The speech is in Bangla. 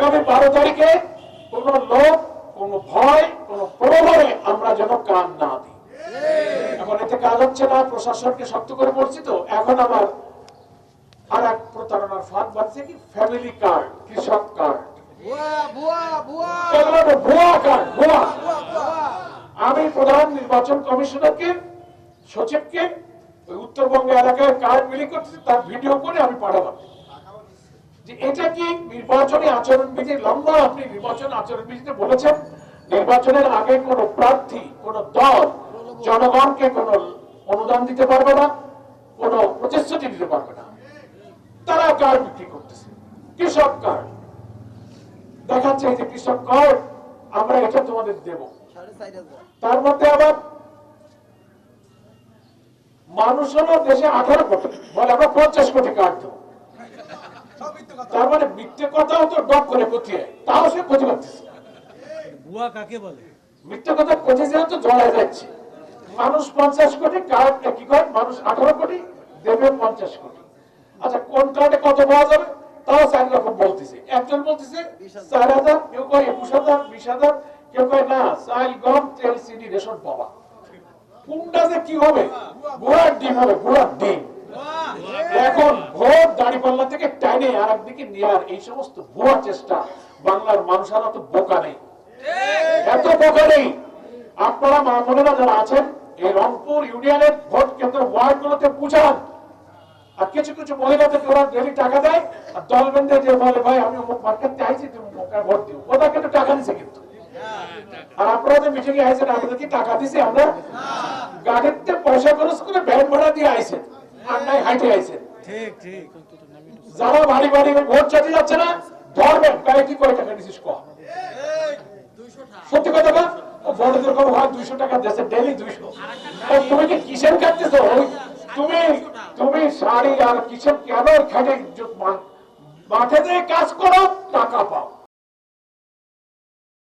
আগামী বারো তারিখে কোন লোক কোন ভয়, কোন প্রলোভনে আমরা যেন কান না দিই। এখন এতে কাজ হচ্ছে না, প্রশাসনকে শক্ত করে বলছি তো, এখন আবার আর এক প্রতারণার ফাঁদ বাড়ছে কি? ফ্যামিলি কার্ড কৃষক কার্ড আমি প্রধান নির্বাচন কমিশনারকে, সচিবকে উত্তরবঙ্গ এলাকায় কার্ড বিলি করতেছি তার ভিডিও করে আমি পাঠালাম যে এটা কি নির্বাচনী আচরণ বিধি লঙ্ঘন আপনি নির্বাচন আচরণ বিধিতে বলেছেন, নির্বাচনের আগে কোন প্রার্থী, কোন দল জনগণকে কোন অনুদান দিতে পারবে না, কোন প্রতিশ্রুতি দিতে পারবে না। তারা কার্ড বিক্রি করতেছে? কৃষক কার্ড দেখাচ্ছে যে কৃষক কার্ড আমরা এটা তোমাদের দেবো। তার মধ্যে আবার মানুষ হলো দেশে আঠারো কোটি, বলে আমরা পঞ্চাশ কোটি কার্ড দেবো। তার মানে মিথ্যে কথাও তো ডক করে পচিয়ে তাও সে কাকে বলে? মিথ্যে কথা পচে জড়ায় যাচ্ছে। মানুষ পঞ্চাশ কোটি কার্ড কি করে মানুষ আঠারো কোটি দেবে পঞ্চাশ কোটি। আচ্ছা কোন কার্ডে কত পাওয়া যাবে? তাও চার রকম বলতেছে। একজন বলতেছে চার হাজার কেউ কয় একুশ হাজার বিশ হাজার কেউ কয় না চাল গম তেল চিনি রেশন পাওয়া। কোনটা যে কি হবে? ঘোড়ার ডিম হবে ঘোড়ার ডিম। এখন ভোট দাঁড়িপাল্লা থেকে টাইনে আর একদিকে নেওয়ার এই সমস্ত ভুয়া চেষ্টা বাংলার মানুষেরা তো বোকা নেই। এত বোকা নেই। আপনারা মা যারা আছেন, এই রংপুর ইউনিয়নের ভোট কেন্দ্র ওয়ার্ড গুলোতে বুঝান। আর কিছু কিছু মহিলাদেরকে ওরা ডেলি টাকা দেয়, আর দল বেঁধে যে বলে, ভাই, আমি অমুক ভোট টাকা দিছে কিন্তু। আর আপনারা যে মিটিং এ আইছেন আপনাদের কি টাকা দিছে আমরা। গাড়িতে পয়সা খরচ করে ভ্যান ভাড়া দিয়ে আইছেন, আর নাই হাইটে আইছেন। যারা বাড়ি বাড়ি ভোট চাইতে যাচ্ছে না, ধরবেন, তাহলে কি করে টাকা দিছিস কম সত্যি কথা ও বড় হয় দুইশো টাকা দেশে ডেলি দুইশো। তুমি কি কিসের তুমি তুমি শাড়ি আর কিসের কেন খেটে মাঠে দিয়ে কাজ করো, টাকা পাও।